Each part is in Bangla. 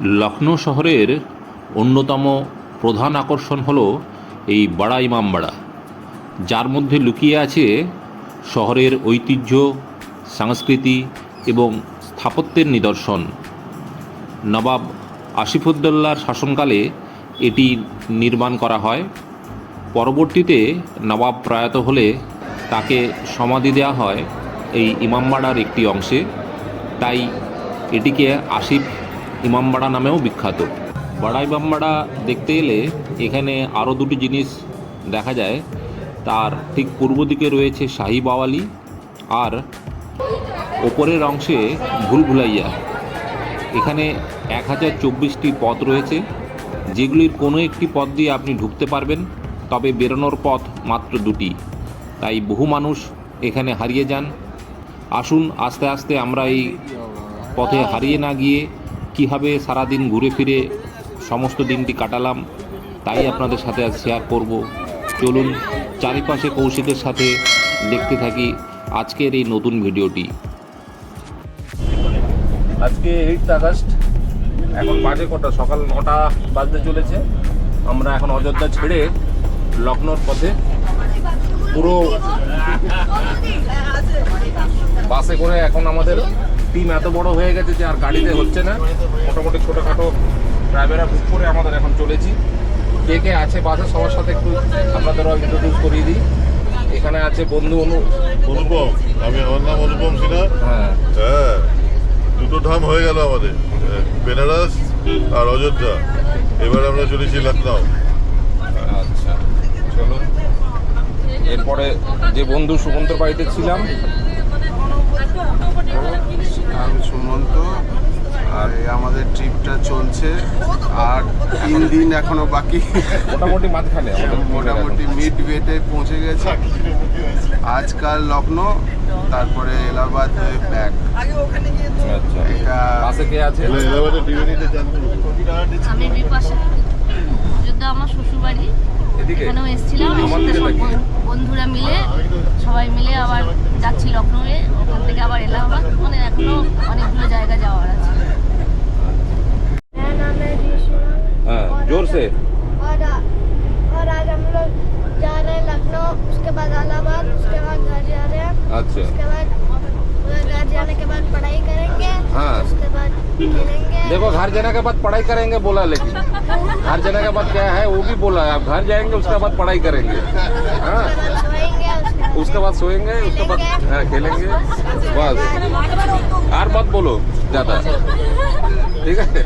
লখনৌ শহরের অন্যতম প্রধান আকর্ষণ হল এই বাড়া ইমামবাড়া যার মধ্যে লুকিয়ে আছে শহরের ঐতিহ্য, সংস্কৃতি এবং স্থাপত্যের নিদর্শন। নবাব আসিফুদ্দৌলার শাসনকালে এটি নির্মাণ করা হয়। পরবর্তীতে নবাব প্রয়াত হলে তাকে সমাধি দেওয়া হয় এই ইমামবাড়ার একটি অংশে। তাই এটিকে আসিফ ইমামবাড়া নামেও বিখ্যাত। বাড়া ইমামবাড়া দেখতে এলে এখানে আরও দুটি জিনিস দেখা যায়। তার ঠিক পূর্ব দিকে রয়েছে শাহি বাওয়ালি আর ওপরের অংশে ভুলভুলাইয়া এখানে এক হাজার চব্বিশটি পথ রয়েছে। যেগুলির কোনো একটি পথ দিয়ে আপনি ঢুকতে পারবেন, তবে বেরোনোর পথ মাত্র দুটি। তাই বহু মানুষ এখানে হারিয়ে যান। আসুন আস্তে আস্তে আমরা এই পথে হারিয়ে না গিয়ে কীভাবে সারাদিন ঘুরে ফিরে সমস্ত দিনটি কাটালাম তাই আপনাদের সাথে আজ শেয়ার করব। চলুন চারিপাশে কৌশিকের সাথে দেখতে থাকি আজকের এই নতুন ভিডিওটি। আজকে এইট আগস্ট এখন বাজে কটা? সকাল নটা বাজতে চলেছে। আমরা এখন অযোধ্যা ছেড়ে লখনৌর পথে পুরো বাসে করে এখন আমাদের টিম এত বড় হয়ে গেছে যে আর গাড়িতে হচ্ছে না। মোটামুটি ছোটোখাটো ড্রাইভাররা বুক করে আমাদের এখন চলেছি। কে কে আছে বাসে সবার সাথে একটু আপনাদেরও ইন্ট্রোডিউস করিয়ে দিই। এখানে আছে বন্ধু অনু অনুপম আমি আমার নাম অনুপম সিনহা। হ্যাঁ। হ্যাঁ দুটো ধাম হয়ে গেল আমাদের বেনারস আর অযোধ্যা। এবার আমরা চলেছি লখনৌ আচ্ছা চলো এরপরে যে বন্ধু সুমন্তর বাড়িতে ছিলাম আমি সুমন্ত আর এই আমাদের ট্রিপটা চলছে আর তিন দিন এখনও বাকি। মোটামুটি মাঝখানে মোটামুটি মিড ওয়েতে পৌঁছে গেছে। আজকাল লখনৌ তারপরে এলাহাবাদ হয়ে ব্যাক। আচ্ছা। এটা আছে? আমি বিপাশা। আমার শ্বশুরবাড়ি। এখানেও এসেছিলাম আমার এসে দিকে সব তাকিয়ে। বন- বন্ধুরা মিলে সবাই মিলে আবার যাচ্ছি লখনৌয়ে ওখান থেকে আবার এলাহাবাদ মানে এখনো অনেকগুলো জায়গা যাওয়ার আছে मेरा नाम है ऋषि হ্যাঁ জোর সে और और आज हम लोग जा रहे हैं लखनऊ उसके बाद इलाहाबाद उसके बाद घर जा रहे हैं আচ্ছা उसके बाद उधर घर के बाद पढ़ाई करेंगे हाँ। उसके बाद देखो घर जाने के बाद पढ़ाई करेंगे बोला लेकिन घर जाने के बाद क्या है वो भी बोला है आप घर जाएँगे उसके बाद पढ़ाई करेंगे। हाँ। उसके बाद सोएँगे उसके बाद हाँ, खेलेंगे। बस। और मत बोलो ज़्यादा। ठीक है?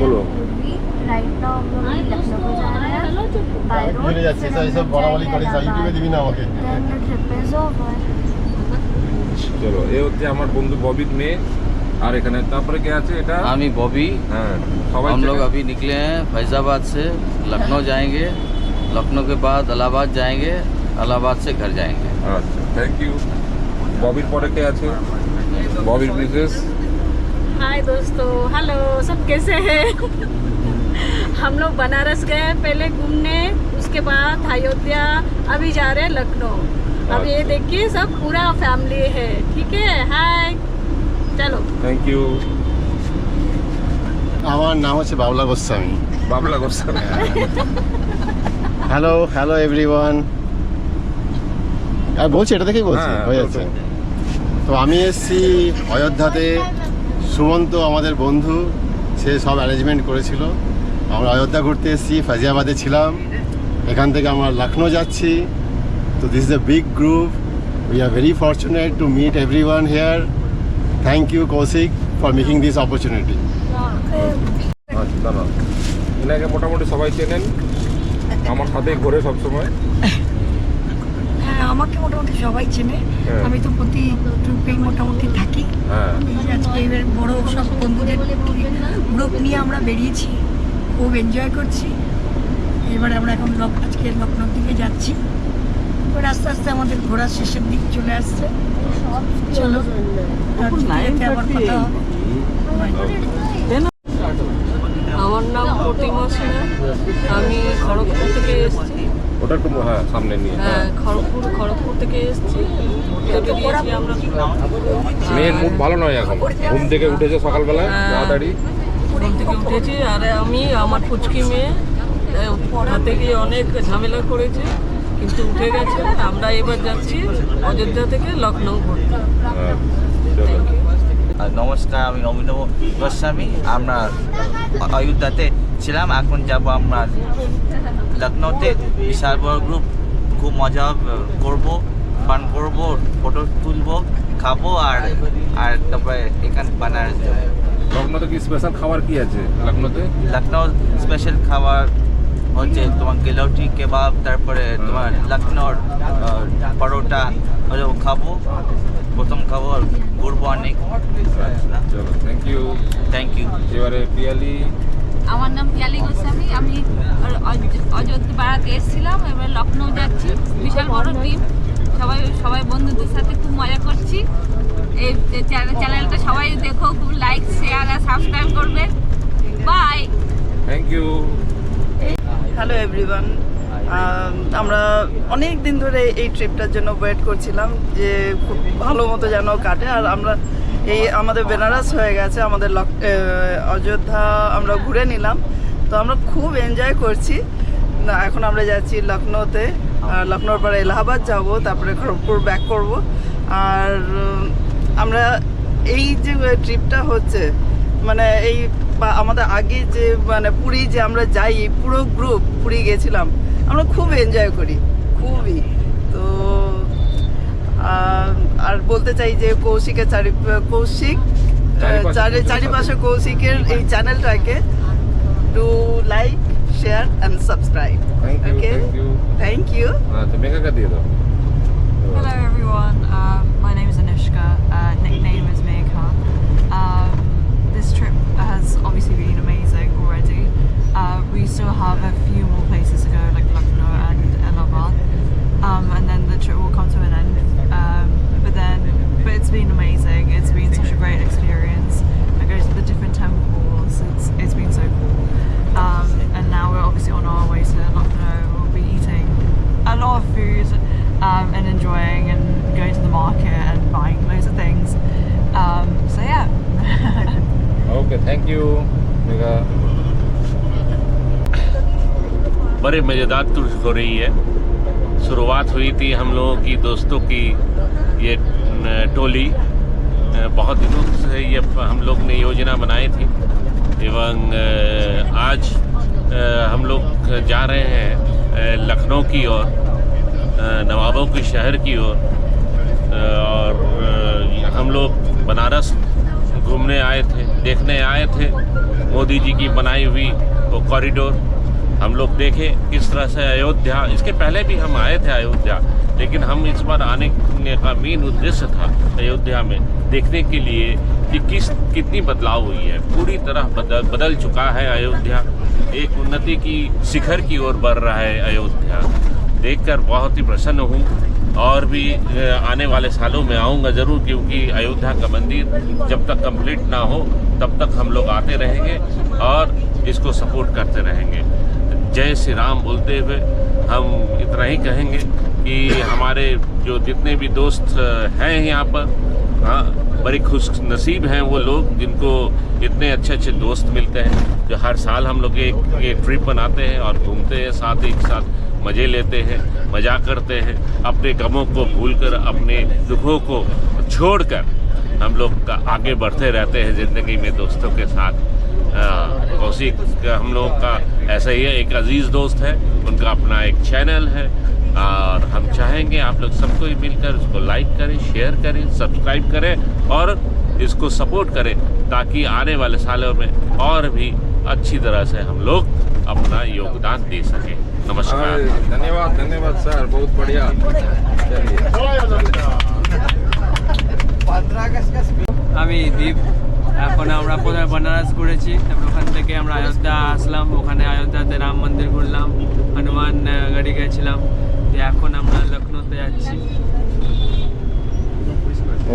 बोलो। राइट नाउ हम लोग लखनऊ जा रहे हैं बाय रोड ट्रिप চলো এ হচ্ছে আমার বন্ধু ববির মেয়ে আর এখানে তারপরে কে আছে এটা आमी बॉबी হ্যাঁ সবাই हम लोग চেনে। अभी निकले हैं फैजाबाद से लखनऊ जाएंगे लखनऊ के बाद इलाहाबाद जाएंगे इलाहाबाद से घर जाएंगे আচ্ছা থ্যাংক ইউ ববির পরে কে আছে ববির বিজনেস हाय दोस्तों हेलो सब कैसे हैं हम लोग बनारस गए पहले घूमने उसके बाद अयोध्या अभी जा रहे हैं लखनऊ अब ये देखिए सब पूरा फैमिली है ठीक है हाय चलो থ্যাংক ইউ আমার নাম হচ্ছে Babla Goswami Babla Goswami hello hello everyone বলছি এটা থেকেই বলছি হ্যাঁ, হয়ে বলছো। যাচ্ছে তো আমি এসেছি অযোধ্যাতে সুমন্ত আমাদের বন্ধু সে সব অ্যারেঞ্জমেন্ট করেছিল আমরা অযোধ্যা ঘুরতে এসেছি ফাজিয়াবাদে ছিলাম এখান থেকে আমরা লখনৌ যাচ্ছি তো this is a big group we are very fortunate to meet every one here thank you Kaushik for making this opportunity আচ্ছা দাঁড়াও এনাকে মোটামুটি সবাই চেনেন। আমার সাথেই ঘোরে সবসময়। হ্যাঁ আমাকে মোটামুটি সবাই চেনে। হ্যাঁ। আমি তো প্রতি ট্রিপেই মোটামুটি থাকি। হ্যাঁ। আজকে এবার বড় সব বন্ধুদের গ্রুপ নিয়ে আমরা বেরিয়েছি। খুব এনজয় করছি। এবারে আমরা এখন আজকে লখনৌর দিকে যাচ্ছি। এবার আস্তে আস্তে আমাদের ঘোরার শেষের দিক চলে আসছে। চলো আবার কথা হবে। আমার নাম প্রতিমা সিনহা আমি খড়গপুর থেকে এসেছি। ওটা একটু হ্যাঁ সামনে নিয়ে হ্যাঁ খড়গপুর খড়গপুর থেকে এসেছি। দিয়েছি আমরা মেয়ের মুড ভালো নয় এখন। ঘুম থেকে উঠেছে সকালবেলা তাড়াতাড়ি। ঘুম থেকে উঠেছি। আর আমি আমার পুচকি মেয়ে হাতে গিয়ে অনেক ঝামেলা করেছে। কিন্তু উঠে গেছে। আমরা এবার যাচ্ছি অযোধ্যা থেকে লখনৌ ঘুরতে নমস্কার আমি অভিনব গোস্বামী। আমরা অযোধ্যাতে ছিলাম এখন যাব আমরা লখনৌতে বিশাল বড় গ্রুপ খুব মজা করব পান করব ফটো তুলবো খাব আর আর তারপরে এখানে বানারস যাব। লখনৌতে কি স্পেশাল খাবার কি আছে লখনৌতে লখনৌ স্পেশাল খাবার হচ্ছে তোমার গেলৌটি কেবাব তারপরে তোমার লখনৌর পরোটা ওগুলো খাব। প্রথম খাব আর ঘুরবো অনেক। চলো থ্যাংক ইউ থ্যাংক ইউ এবারে পিয়ালি। আমার নাম পিয়ালি গোস্বামী। আমি অযোধ্যা বেড়াতে এসেছিলাম এবার লখনৌ যাচ্ছি। বিশাল বড় টিম সবাই সবাই বন্ধুদের সাথে খুব মজা করছি। এই এই চ্যানেলটা সবাই দেখো খুব লাইক শেয়ার আর সাবস্ক্রাইব করবে। Bye thank you hello everyone আমরা অনেক দিন ধরে এই ট্রিপটার জন্য ওয়েট করছিলাম যে খুব ভালো মতো যেন কাটে। আর আমরা এই আমাদের বেনারস হয়ে গেছে আমাদের লক- অযোধ্যা আমরা ঘুরে নিলাম। তো আমরা খুব এনজয় করছি। না, এখন আমরা যাচ্ছি লখনৌতে। আর লখনৌর পরে এলাহাবাদ যাব তারপরে খড়গপুর ব্যাক করব। আর আমরা এই যে ট্রিপটা হচ্ছে মানে এই বা আমাদের আগে যে মানে পুরী যে আমরা যাই পুরো গ্রুপ পুরী গেছিলাম আমরা খুব এনজয় করি খুবই। তো আর বলতে চাই যে কৌশিকের চারি কৌশিক চারিপাশে চারি চারিপাশে কৌশিকের এই চ্যানেলটাকে to like share and subscribe Okay. Thank you thank you আচ্ছা মেঘাকে দিয়ে দাও। Hello everyone, um, obviously been amazing already. Uh, we still have a few more places to go, like Lucknow and Allahabad, um, and then the trip will come to an end. Um, but then, but it's been amazing. It's been such a great experience. I go to the different temples. It's it's बड़े मज़ेदार टूर हो रही है। शुरुआत हुई थी हम लोगों की दोस्तों की ये टोली। बहुत दिनों से ये हम लोग ने योजना बनाई थी। एवं आज हम लोग जा रहे हैं लखनऊ की ओर नवाबों के शहर की ओर। अ, और हम लोग बनारस घूमने आए थे देखने आए थे। मोदी जी की बनाई हुई वो कॉरिडोर हम लोग देखें किस तरह से अयोध्या, इसके पहले भी हम आए थे अयोध्या, लेकिन हम इस बार आने का मेन उद्देश्य था अयोध्या में देखने के लिए कि किस, कितनी बदलाव हुई है। पूरी तरह बदल बदल चुका है अयोध्या। एक उन्नति की शिखर की ओर बढ़ रहा है अयोध्या। देखकर बहुत ही प्रसन्न हूँ और भी आने वाले सालों में आऊँगा ज़रूर क्योंकि अयोध्या का मंदिर जब तक कंप्लीट ना हो, तब तक हम लोग आते रहेंगे और इसको सपोर्ट करते रहेंगे। जय श्री राम बोलते हुए हम इतना ही कहेंगे कि हमारे जो जितने भी दोस्त हैं यहाँ पर हाँ बड़ी खुश नसीब हैं वो लोग जिनको इतने अच्छे अच्छे दोस्त मिलते हैं, जो हर साल हम लोग एक, ये ट्रिप बनाते हैं और घूमते हैं, साथ ही साथ मज़े लेते हैं, मज़ा करते हैं, अपने गमों को भूलकर, अपने दुखों को छोड़कर हम लोग का आगे बढ़ते रहते हैं ज़िंदगी में दोस्तों के साथ। हाँ, कौशिक का हम लोग का ऐसा ही है एक अज़ीज़ दोस्त है उनका अपना एक चैनल है और हम चाहेंगे आप लोग सबको मिलकर उसको लाइक करें शेयर करें सब्सक्राइब करें और इसको सपोर्ट करें ताकि आने वाले सालों में और भी अच्छी तरह से हम लोग अपना योगदान दे सकें। नमस्कार। धन्यवाद धन्यवाद सर बहुत बढ़िया। चलिए। दीप এখন আমরা প্রথমে বনারস ঘুরেছি তারপর ওখান থেকে আমরা অযোধ্যা আসলাম ওখানে অযোধ্যাতে রাম মন্দির ঘুরলাম হনুমান গাড়ি গেছিলাম এখন আমরা লখনৌতে যাচ্ছি।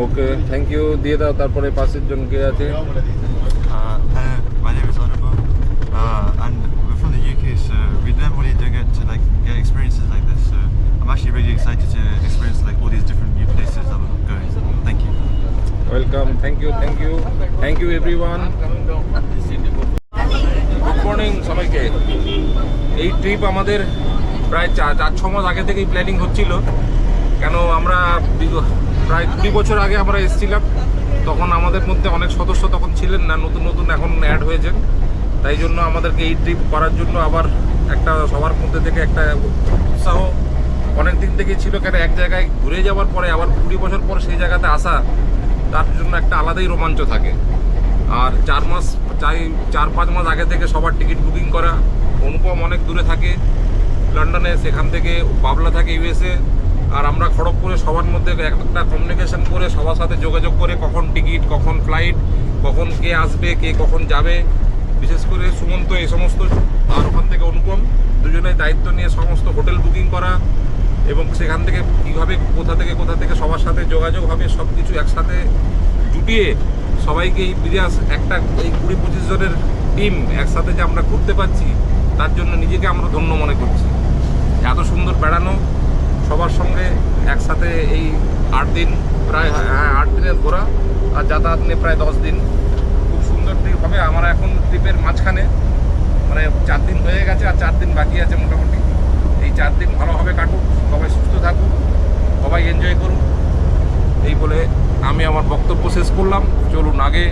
ওকে থ্যাংক ইউ দিয়ে দাও তারপরে পাশের জন কে আছে experiences like this so I'm actually really excited to experience like all these different new places that welcome thank you thank you thank you everyone good morning সবাইকে। এই ট্রিপ আমাদের প্রায় চার চার, ছ মাস আগে থেকেই প্ল্যানিং হচ্ছিল। কেন আমরা প্রায় কুড়ি বছর আগে আমরা এসেছিলাম। তখন আমাদের মধ্যে অনেক সদস্য তখন ছিলেন না, নতুন নতুন এখন অ্যাড হয়েছেন। তাই জন্য আমাদেরকে এই ট্রিপ করার জন্য আবার একটা সবার মধ্যে থেকে একটা উৎসাহ অনেক দিন থেকেই ছিল। কেন এক জায়গায় ঘুরে যাওয়ার পরে, আবার কুড়ি বছর পর সেই জায়গাতে আসা তার জন্য একটা আলাদাই রোমাঞ্চ থাকে। আর চার মাস, চাই, চার, পাঁচ মাস আগে থেকে সবার টিকিট বুকিং করা। অনুপম অনেক দূরে থাকে, লন্ডনে, সেখান থেকে বাবলা থাকে, ইউএসএ। আর আমরা খড়গপুরে সবার মধ্যে একটা কমিউনিকেশন করে, সবার সাথে যোগাযোগ করে কখন টিকিট, কখন ফ্লাইট কখন কে আসবে, কে কখন যাবে। বিশেষ করে সুমন্ত, এই সমস্ত। আর ওখান থেকে অনুপম, দুজনেই দায়িত্ব নিয়ে সমস্ত হোটেল বুকিং করা। এবং সেখান থেকে কীভাবে কোথা থেকে কোথা থেকে সবার সাথে যোগাযোগ হবে সব কিছু একসাথে জুটিয়ে সবাইকে এই বিরাস একটা এই কুড়ি পঁচিশ জনের টিম একসাথে যে আমরা ঘুরতে পারছি তার জন্য নিজেকে আমরা ধন্য মনে করছি। এত সুন্দর বেড়ানো সবার সঙ্গে একসাথে এই আট দিন প্রায় হ্যাঁ আট দিনের ঘোরা আর যাতায়াত নিয়ে প্রায় দশ দিন। খুব সুন্দর ট্রিপ হবে। আমরা এখন ট্রিপের মাঝখানে মানে চার দিন হয়ে গেছে আর চার দিন বাকি আছে মোটামুটি। এই চার দিন ভালোভাবে কাটুক, সবাই সুস্থ থাকুক, সবাই এনজয় করুক। এই বলে আমি আমার বক্তব্য শেষ করলাম। চলুন আগে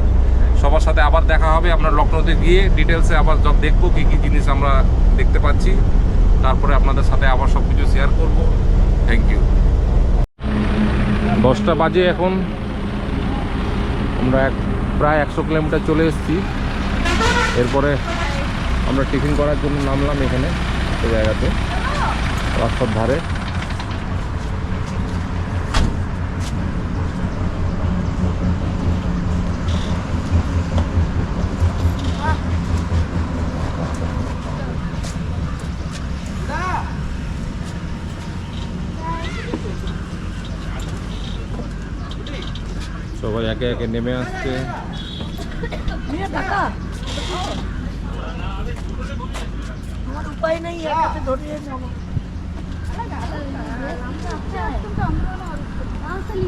সবার সাথে আবার দেখা হবে। আমরা লখনৌতে গিয়ে ডিটেলসে আবার সব দেখব কী কী জিনিস আমরা দেখতে পাচ্ছি। তারপরে আপনাদের সাথে আবার সব কিছু শেয়ার করব। থ্যাংক ইউ দশটা বাজে এখন। আমরা এক প্রায় একশো কিলোমিটার চলে এসেছি। এরপরে আমরা টিফিন করার জন্য নামলাম এখানে জায়গাতে। রাস্তার ধারে। সবাই একে একে নেমে আসছে। উপায় নেই একাতে ধরিয়ে নেব।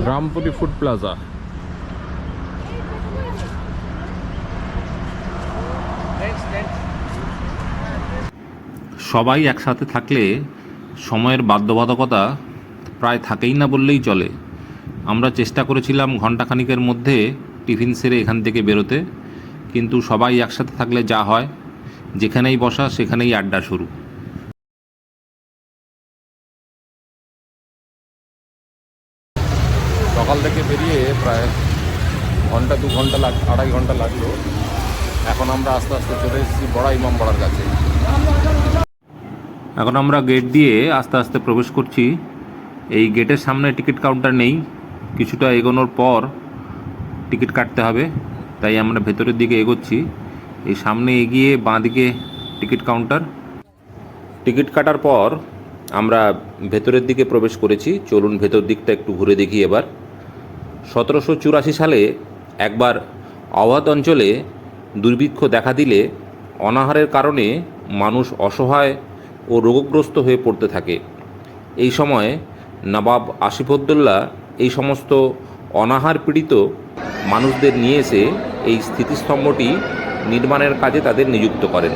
Rampuri food plaza. সবাই একসাথে থাকলে সময়ের বাধ্যবাধকতা প্রায় থাকেই না বললেই চলে। আমরা চেষ্টা করেছিলাম ঘন্টাখানিকের মধ্যে টিফিন সেরে এখান থেকে বেরোতে, কিন্তু সবাই একসাথে থাকলে যা হয়, যেখানেই বসা সেখানেই আড্ডা শুরু সকাল থেকে বেরিয়ে প্রায় ঘণ্টা, দু ঘণ্টা লাগ, আড়াই ঘণ্টা লাগল। এখন আমরা আস্তে আস্তে চলে এসেছি বড়া ইমামবাড়ার কাছে। এখন আমরা গেট দিয়ে আস্তে আস্তে প্রবেশ করছি। এই গেটের সামনে টিকিট কাউন্টার নেই। কিছুটা এগোনোর পর টিকিট কাটতে হবে। তাই আমরা ভেতরের দিকে এগোচ্ছি। এই সামনে এগিয়ে বাঁ দিকে টিকিট কাউন্টার টিকিট কাটার পর আমরা ভেতরের দিকে প্রবেশ করেছি। চলুন ভেতর দিকটা একটু ঘুরে দেখি এবার। সতেরোশো চুরাশি সালে একবার অবধ অঞ্চলে দুর্ভিক্ষ দেখা দিলে অনাহারের কারণে মানুষ অসহায় ও রোগগ্রস্ত হয়ে পড়তে থাকে। এই সময় নবাব আসিফউদ্দৌলা এই সমস্ত অনাহার পীড়িত মানুষদের নিয়ে এসে এই স্থিতিস্তম্ভটি নির্মাণের কাজে তাদের নিযুক্ত করেন।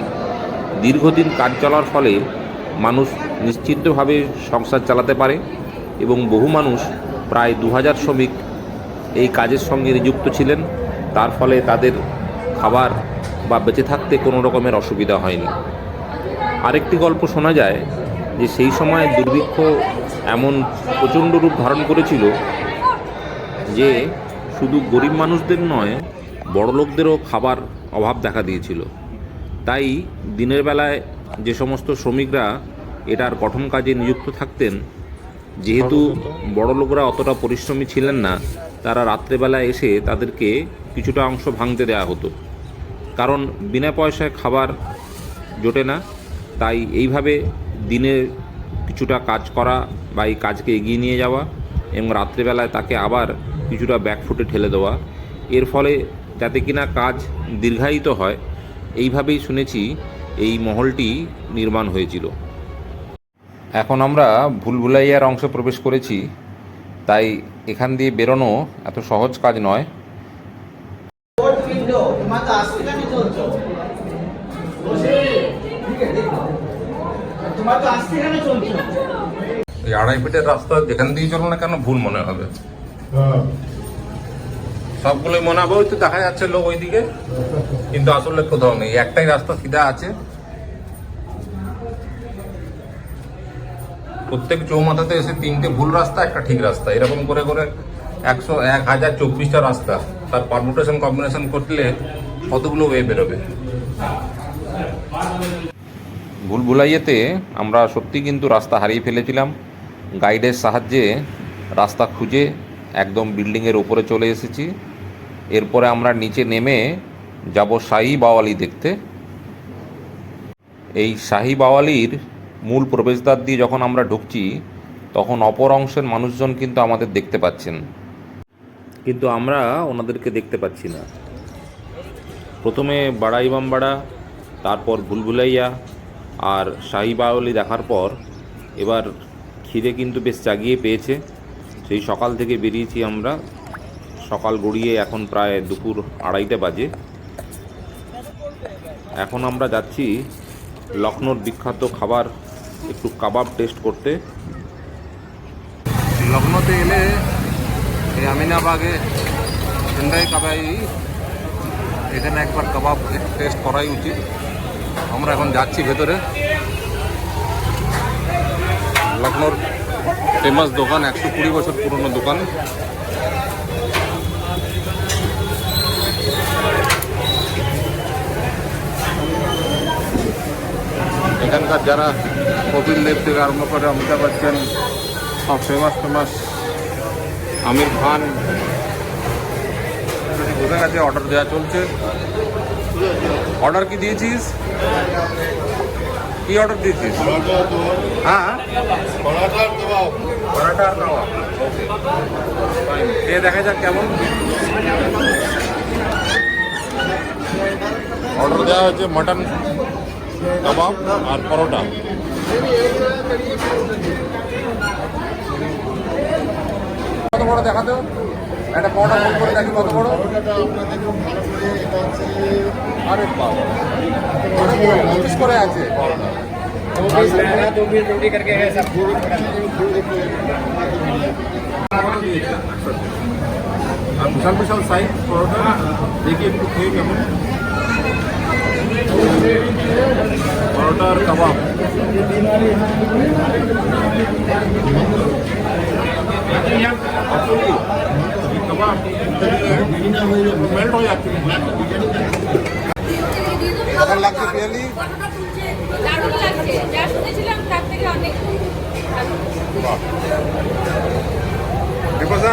দীর্ঘদিন কাজ চলার ফলে মানুষ নিশ্চিন্তভাবে সংসার চালাতে পারে এবং বহু মানুষ প্রায় দু হাজার শ্রমিক এই কাজের সঙ্গে নিযুক্ত ছিলেন। তার ফলে তাদের খাবার বা বেঁচে থাকতে কোনো রকমের অসুবিধা হয়নি। আরেকটি গল্প শোনা যায় যে সেই সময় দুর্ভিক্ষ এমন প্রচণ্ড রূপ ধারণ করেছিল যে শুধু গরিব মানুষদের নয় বড়লোকদেরও খাবার অভাব দেখা দিয়েছিল। তাই দিনের বেলায় যে সমস্ত শ্রমিকরা এটার গঠন কাজে নিযুক্ত থাকতেন, যেহেতু বড় লোকরা অতটা পরিশ্রমী ছিলেন না তারা রাত্রেবেলায় এসে তাদেরকে কিছুটা অংশ ভাঙতে দেওয়া হতো। কারণ বিনা পয়সায় খাবার জোটে না, তাই এইভাবে দিনে কিছুটা কাজ করা বা এই কাজকে এগিয়ে নিয়ে যাওয়া এবং রাত্রেবেলায় তাকে আবার কিছুটা ব্যাকফুটে ঠেলে দেওয়া, এর ফলে যাতে কিনা কাজ দীর্ঘায়িত হয়, এইভাবেই শুনেছি এই মহলটি নির্মাণ হয়েছিল। এখন আমরা ভুলভুলাইয়ার অংশে প্রবেশ করেছি। তাই এখান দিয়ে বেরোনো এত সহজ কাজ নয়। এই আড়াই ফিটের রাস্তা যেখান দিয়ে চলো না কেন ভুল মনে হবে? সবগুলোই মনে হবে ওই তো দেখা যাচ্ছে লোক ওইদিকে। কিন্তু আসলে কোথাও নেই একটাই রাস্তা সিধা আছে। প্রত্যেক চৌমাথাতে এসে তিনটে ভুল রাস্তা, একটা ঠিক রাস্তা। এরকম করে করে একশো এক হাজার চব্বিশটা রাস্তা। তার পারমুটেশন কম্বিনেশন করলে কতগুলো ওয়ে বেরোবে? ভুলভুলাইয়েতে আমরা সত্যি কিন্তু রাস্তা হারিয়ে ফেলেছিলাম। গাইডের সাহায্যে রাস্তা খুঁজে একদম বিল্ডিংয়ের ওপরে চলে এসেছি। এরপরে আমরা নিচে নেমে যাব শাহি বাওয়ালি দেখতে। এই শাহি বাওয়ালির মূল প্রবেশদ্বার দিয়ে যখন আমরা ঢুকছি, তখন অপর অংশের মানুষজন কিন্তু আমাদের দেখতে পাচ্ছেন। কিন্তু আমরা ওনাদেরকে দেখতে পাচ্ছি না। প্রথমে বাড়াইবামবাড়া তারপর ভুলভুলাইয়া আর শাহী বাওয়ালি দেখার পর এবার খিদে কিন্তু বেশ জাগিয়ে পেয়েছে। সেই সকাল থেকে বেরিয়েছি আমরা। সকাল গড়িয়ে এখন প্রায় দুপুর আড়াইটে বাজে। এখন আমরা যাচ্ছি লখনৌর বিখ্যাত খাবার একটু কাবাব টেস্ট করতে। লখনৌতে এলে এই আমিনাবাগে ঠান্ডাই কাবাই, এখানে একবার কাবাব টেস্ট করাই উচিত। আমরা এখন যাচ্ছি ভেতরে। লখনৌর ফেমাস দোকান, একশো কুড়ি বছর পুরনো দোকান। এখানকার যারা কপিল দেব থেকে আরম্ভ করে অমিতাভ বচ্চন, সব ফেমাস ফেমাস। আমির খান। বসে গেছে অর্ডার দেওয়া চলছে। অর্ডার কি দিয়েছিস? কি অর্ডার দিয়েছিস? হ্যাঁ ওকে খেয়ে দেখা যাক কেমন। অর্ডার দেওয়া হয়েছে মটন কাবাব আর পরোটা। কত বড় দেখাতো একটা পরোটা ফোন করে দেখি কত বড়। আরে বাবা। অনেক পঁচিশ করে আছে। আর বিশাল বিশাল সাইজ পরোটা দেখি একটু খেয়ে কেমন। পরোটা আর কাবাব। কাবাব হয়ে কেমন লাগছে? পিয়ালি দারুণ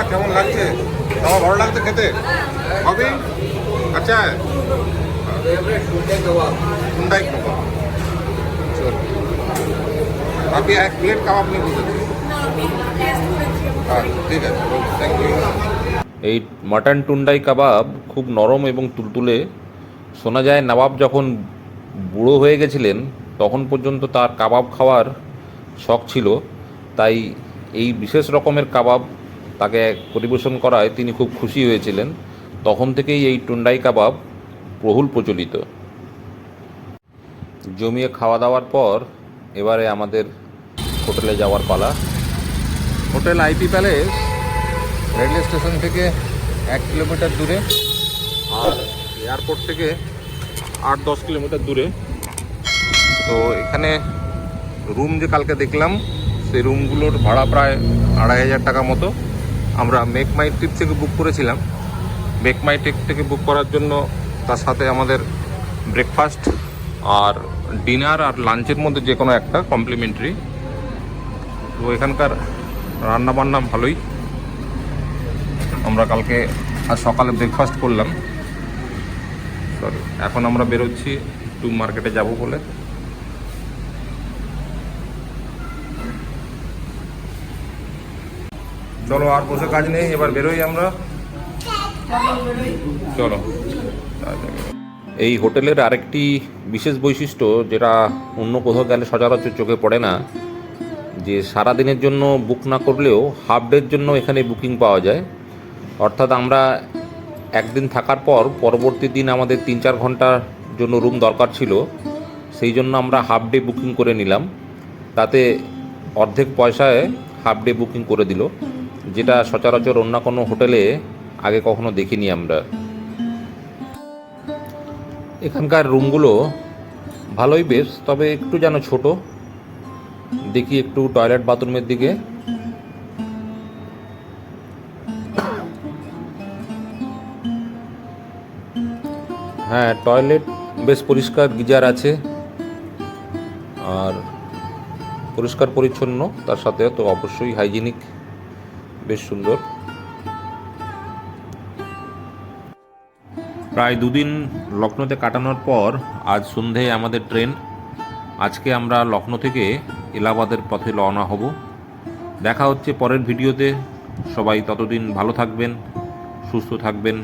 কেমন লাগছে আমার ভালো লাগছে খেতে? হবে আচ্ছা। হুন্ডাই কাবাব আপনি এক প্লেট কাবাব নিয়ে বসেছি হ্যাঁ ঠিক আছে এই মাটন টুন্ডাই কাবাব খুব নরম এবং তুলতুলে। শোনা যায় নবাব যখন বুড়ো হয়ে গেছিলেন, তখন পর্যন্ত তার কাবাব খাওয়ার শখ ছিল। তাই এই বিশেষ রকমের কাবাব তাকে পরিবেশন করায় তিনি খুব খুশি হয়েছিলেন। তখন থেকেই এই টুন্ডাই কাবাব বহুল প্রচলিত। জমিয়ে খাওয়া দাওয়ার পর এবারে আমাদের হোটেলে যাওয়ার পালা। Hotel IP palace, railway station থেকে এক কিলোমিটার দূরে আর এয়ারপোর্ট থেকে আট দশ কিলোমিটার দূরে। তো এখানে রুম যে কালকে দেখলাম, সেই রুমগুলোর ভাড়া প্রায় আড়াই হাজার টাকা মতো। আমরা মেক মাই ট্রিপ থেকে বুক করেছিলাম। মেক মাই ট্রিপ থেকে বুক করার জন্য তার সাথে আমাদের ব্রেকফাস্ট আর ডিনার আর লাঞ্চের মধ্যে যে কোনো একটা কমপ্লিমেন্টারি তো এখানকার রান্না বান্না ভালোই। আমরা কালকে আর সকালে ব্রেকফাস্ট করলাম। সরি এখন আমরা বেরোচ্ছি একটু মার্কেটে যাব বলে। চলো আর বসে কাজ নেই এবার বেরোই আমরা। চলো। এই হোটেলের আরেকটি বিশেষ বৈশিষ্ট্য যেটা অন্য কোথাও গেলে সচরাচর চোখে পড়ে না, যে সারা দিনের জন্য বুক না করলেও হাফ ডের জন্য এখানে বুকিং পাওয়া যায়। অর্থাৎ আমরা একদিন থাকার পর পরবর্তী দিন আমাদের তিন চার ঘণ্টার জন্য রুম দরকার ছিল, সেই জন্য আমরা হাফ ডে বুকিং করে নিলাম। তাতে অর্ধেক পয়সায় হাফ ডে বুকিং করে দিল, যেটা সচরাচর অন্য কোনো হোটেলে আগে কখনো দেখিনি আমরা। এখানকার রুমগুলো ভালোই বেশ, তবে একটু যেন ছোট। দেখি একটু টয়লেট বাথরুমের দিকে। হ্যাঁ টয়লেট বেশ পরিষ্কার, গিজার আছে। আর পরিষ্কার পরিচ্ছন্ন তার সাথে তো অবশ্যই হাইজিনিক, বেশ সুন্দর। প্রায় দুদিন লখনৌতে কাটানোর পর আজ সন্ধেয় আমাদের ট্রেন। আজকে আমরা লখনৌ থেকে এলাহাবাদের পথে রওনা হব। দেখা হচ্ছে পরের ভিডিওতে। সবাই ততদিন ভালো থাকবেন, সুস্থ থাকবেন।